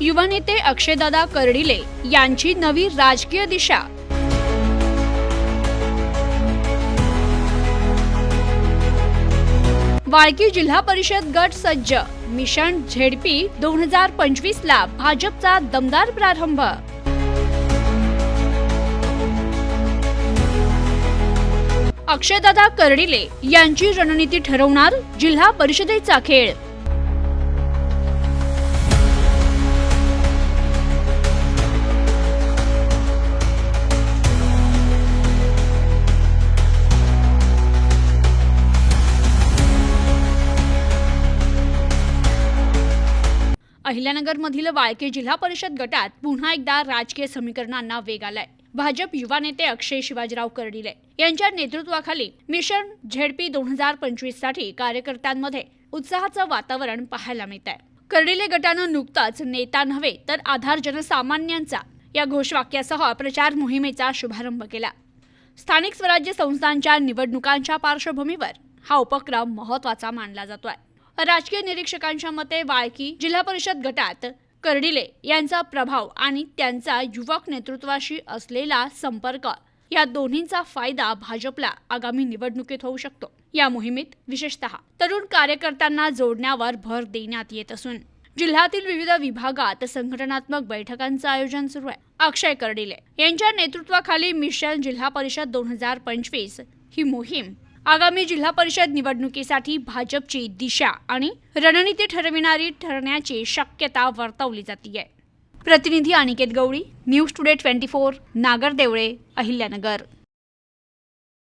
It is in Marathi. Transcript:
युवा नेते अक्षयदादा कर्डिले यांची नवी राजकीय दिशा. वाळकी जिल्हा परिषद गट सज्ज. मिशन झेडपी दोन हजार पंचवीस ला भाजपचा दमदार प्रारंभ. अक्षयदादा कर्डिले यांची रणनीती ठरवणार जिल्हा परिषदेचा खेळ. अहिल्यानगरमधील वाळके जिल्हा परिषद गटात पुन्हा एकदा राजकीय समीकरणांना वेग आलाय. भाजप युवा नेते अक्षय शिवाजीराव कर्डिले यांच्या नेतृत्वाखाली मिशन झेडपी दोन हजार पंचवीससाठी कार्यकर्त्यांमध्ये उत्साहाचं वातावरण पाहायला मिळत आहे कर्डिले गटानं नुकताच नेता नव्हे तर आधार जनसामान्यांचा या घोषवाक्यासह प्रचार मोहिमेचा शुभारंभ केला. स्थानिक स्वराज्य संस्थांच्या निवडणुकांच्या पार्श्वभूमीवर हा उपक्रम महत्त्वाचा मानला जातोय. राजकीय निरीक्षकांच्या मते वाळकी जिल्हा परिषद गटात कर्डिले यांचा प्रभाव आणि त्यांचा युवक नेतृत्वाशी असलेला संपर्क या दोन्हींचा फायदा भाजपला आगामी निवडणुकीत होऊ शकतो. या मोहिमेत विशेषतः तरुण कार्यकर्त्यांना जोडण्यावर भर देण्यात येत असून जिल्ह्यातील विविध विभागात संघटनात्मक बैठकांचं आयोजन सुरू आहे. अक्षय कर्डिले यांच्या नेतृत्वाखाली मिशन जिल्हा परिषद दोन हजार पंचवीस ही मोहीम आगामी जिल्हा परिषद निवडणुकीसाठी भाजपची दिशा आणि रणनीती ठरविणारी ठरण्याची शक्यता वर्तवली जाते प्रतिनिधी Aniket Gawali news today twenty four Nagardeole Ahilyanagar.